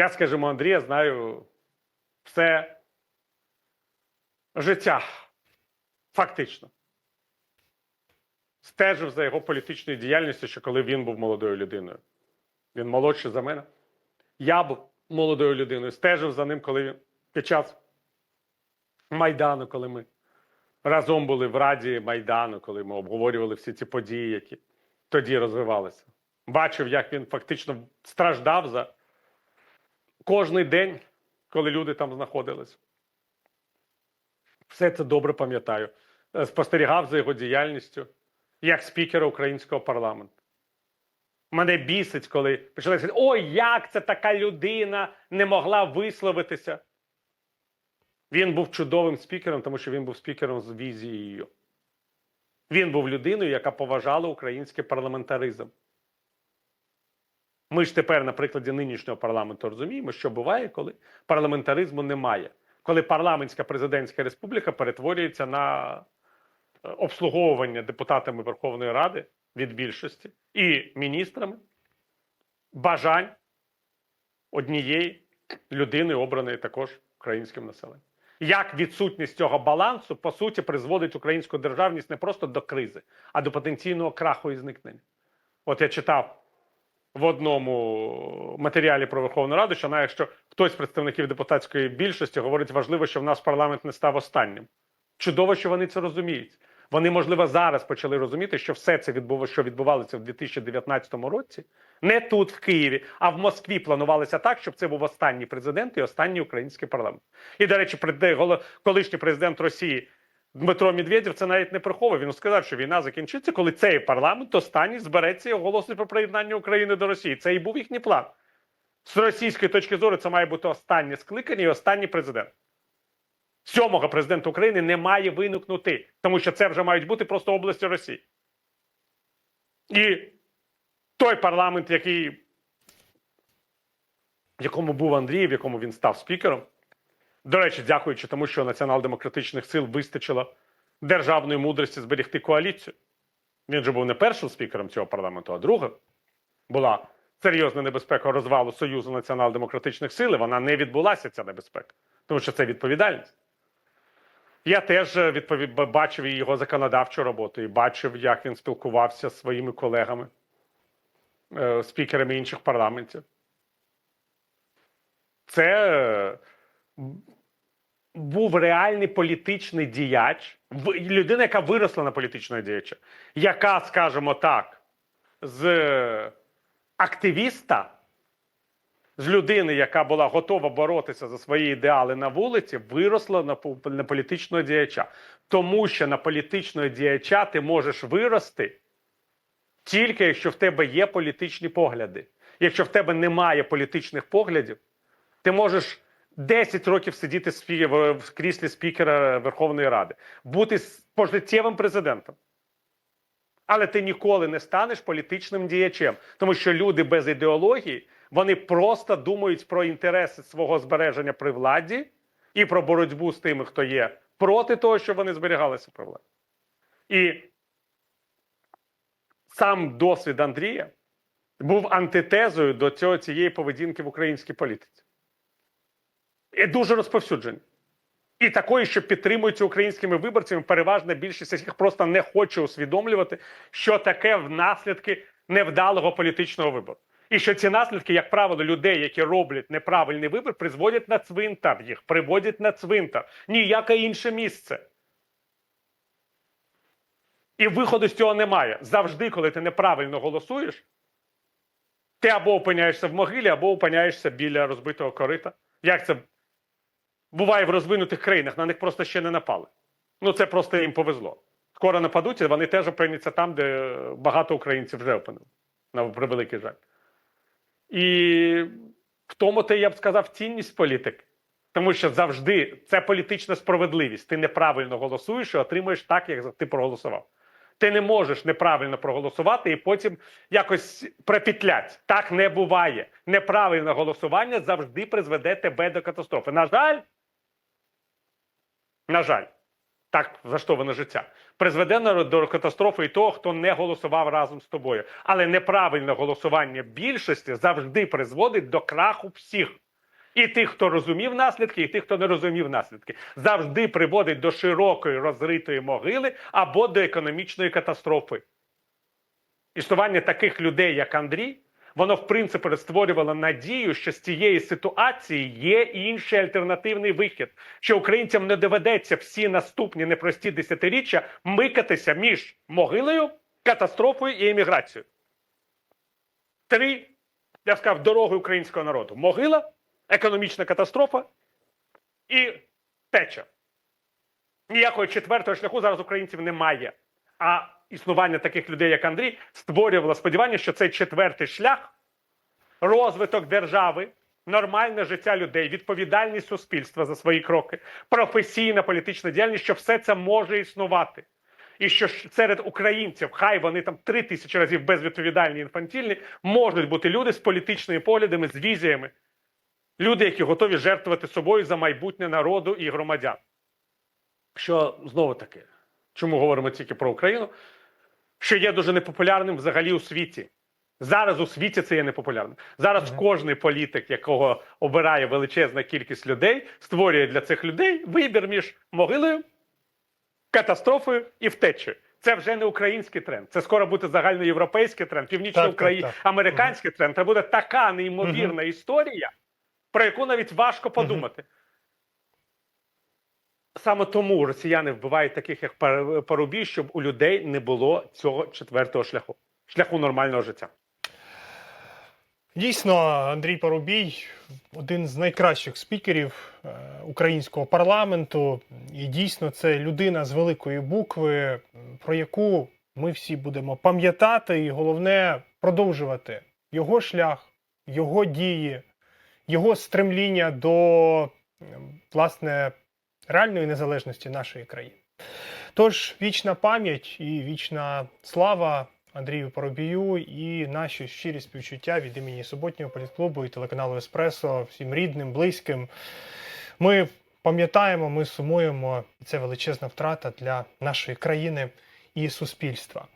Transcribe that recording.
Я, скажімо, Андрія знаю все життя, фактично. Стежив за його політичною діяльністю, ще коли він був молодою людиною. Він молодший за мене. Я був молодою людиною, стежив за ним, коли він під час Майдану, коли ми разом були в Раді Майдану, коли ми обговорювали всі ці події, які тоді розвивалися. Бачив, як він фактично страждав за кожний день, коли люди там знаходились. Все це добре пам'ятаю. Е, Спостерігав за його діяльністю як спікера українського парламенту. Мене бісить, коли почали сказати, ой, як це така людина не могла висловитися. Він був чудовим спікером, тому що він був спікером з візією. Він був людиною, яка поважала український парламентаризм. Ми ж тепер, на прикладі нинішнього парламенту, розуміємо, що буває, коли парламентаризму немає, коли парламентська президентська республіка перетворюється на е, обслуговування депутатами Верховної Ради від більшості і міністрами бажань однієї людини, обраної також українським населенням. Як відсутність цього балансу по суті призводить українську державність не просто до кризи, а до потенційного краху і зникнення. От я читав в одному матеріалі про Верховну Раду, що навіть якщо хтось з представників депутатської більшості говорить, важливо, що в нас парламент не став останнім. Чудово, що вони це розуміють. Вони, можливо, зараз почали розуміти, що все це відбувалося, що відбувалося в 2019 році, не тут, в Києві, а в Москві планувалося так, щоб це був останній президент і останній український парламент. І, до речі, колишній президент Росії Дмитро Медведєв це навіть не приховує. Він сказав, що війна закінчиться, коли цей парламент останній збереться і оголосить про приєднання України до Росії. Це і був їхній план. З російської точки зору, це має бути останнє скликання і останній президент. Сьомого президента України не має виникнути, тому що це вже мають бути просто області Росії. І той парламент, який, в якому був Андрій, в якому він став спікером, до речі, дякуючи тому, що націонал-демократичних сил вистачило державної мудрості зберегти коаліцію. Він же був не першим спікером цього парламенту, а другим. Була серйозна небезпека розвалу Союзу націонал-демократичних сил, і вона не відбулася, ця небезпека, тому що це відповідальність. Я теж е, бачив і його законодавчу роботу, і бачив, як він спілкувався з своїми колегами, е, спікерами інших парламентів. Це е, був реальний політичний діяч, людина, яка виросла на політичного діяча, яка, скажімо так, з активіста, з людини, яка була готова боротися за свої ідеали на вулиці, виросла на, на політичного діяча. Тому що на політичного діяча ти можеш вирости тільки якщо в тебе є політичні погляди. Якщо в тебе немає політичних поглядів, ти можеш 10 років сидіти в кріслі спікера Верховної Ради, бути пожиттєвим президентом. Але ти ніколи не станеш політичним діячем, тому що люди без ідеології вони просто думають про інтереси свого збереження при владі і про боротьбу з тими, хто є проти того, щоб вони зберігалися при владі. І сам досвід Андрія був антитезою до цього, цієї поведінки в українській політиці. І дуже розповсюджений. І такої, що підтримуються українськими виборцями, переважна більшість яких просто не хоче усвідомлювати, що таке в наслідки невдалого політичного вибору. І що ці наслідки, як правило, людей, які роблять неправильний вибір, призводять на цвинтар їх, приводять на цвинтар, ніяке інше місце. І виходу з цього немає. Завжди, коли ти неправильно голосуєш, ти або опиняєшся в могилі, або опиняєшся біля розбитого корита. Як це буває в розвинутих країнах, на них просто ще не напали. Ну це просто їм повезло. Скоро нападуть, вони теж опиняться там, де багато українців вже опинили. На превеликий жаль. І в тому те, я б сказав, цінність політики. Тому що завжди це політична справедливість. Ти неправильно голосуєш і отримуєш так, як ти проголосував. Ти не можеш неправильно проголосувати і потім якось припітлять. Так не буває. Неправильне голосування завжди призведе тебе до катастрофи. На жаль, на жаль, так влаштоване життя. Призведе до катастрофи і того, хто не голосував разом з тобою. Але неправильне голосування більшості завжди призводить до краху всіх. І тих, хто розумів наслідки, і тих, хто не розумів наслідки, завжди приводить до широкої розритої могили або до економічної катастрофи. Існування таких людей, як Андрій, воно в принципі створювало надію, що з цієї ситуації є інший альтернативний вихід, що українцям не доведеться всі наступні непрості десятиріччя микатися між могилою, катастрофою і еміграцією. Три, я сказав, дороги українського народу: могила, економічна катастрофа і теча. Ніякого четвертого шляху зараз українців немає. А існування таких людей, як Андрій, створювало сподівання, що цей четвертий шлях, розвиток держави, нормальне життя людей, відповідальність суспільства за свої кроки, професійна політична діяльність, що все це може існувати. І що серед українців, хай вони там три тисячі разів безвідповідальні інфантільні, можуть бути люди з політичними поглядами, з візіями, люди, які готові жертвувати собою за майбутнє народу і громадян. Що знову таки, чому говоримо тільки про Україну? Що є дуже непопулярним взагалі у світі. Зараз у світі це є непопулярним. Зараз Мгм. кожний політик, якого обирає величезна кількість людей, створює для цих людей вибір між могилою, катастрофою і втечею. Це вже не український тренд. Це скоро буде загальноєвропейський тренд, Так, північноукраїнський, так, так. американський тренд. Це буде така неймовірна історія, про яку навіть важко подумати. Саме тому росіяни вбивають таких, як Пар- Парубій, щоб у людей не було цього четвертого шляху, шляху нормального життя. Дійсно, Андрій Парубій один з найкращих спікерів е, українського парламенту. І дійсно, це людина з великої букви, про яку ми всі будемо пам'ятати, і головне продовжувати його шлях, його дії, його стремління до власне реальної незалежності нашої країни. Тож вічна пам'ять і вічна слава Андрію Поробію і наші щирі співчуття від імені суботнього політклубу і телеканалу Еспресо всім рідним, близьким. Ми пам'ятаємо, ми сумуємо, і це величезна втрата для нашої країни і суспільства.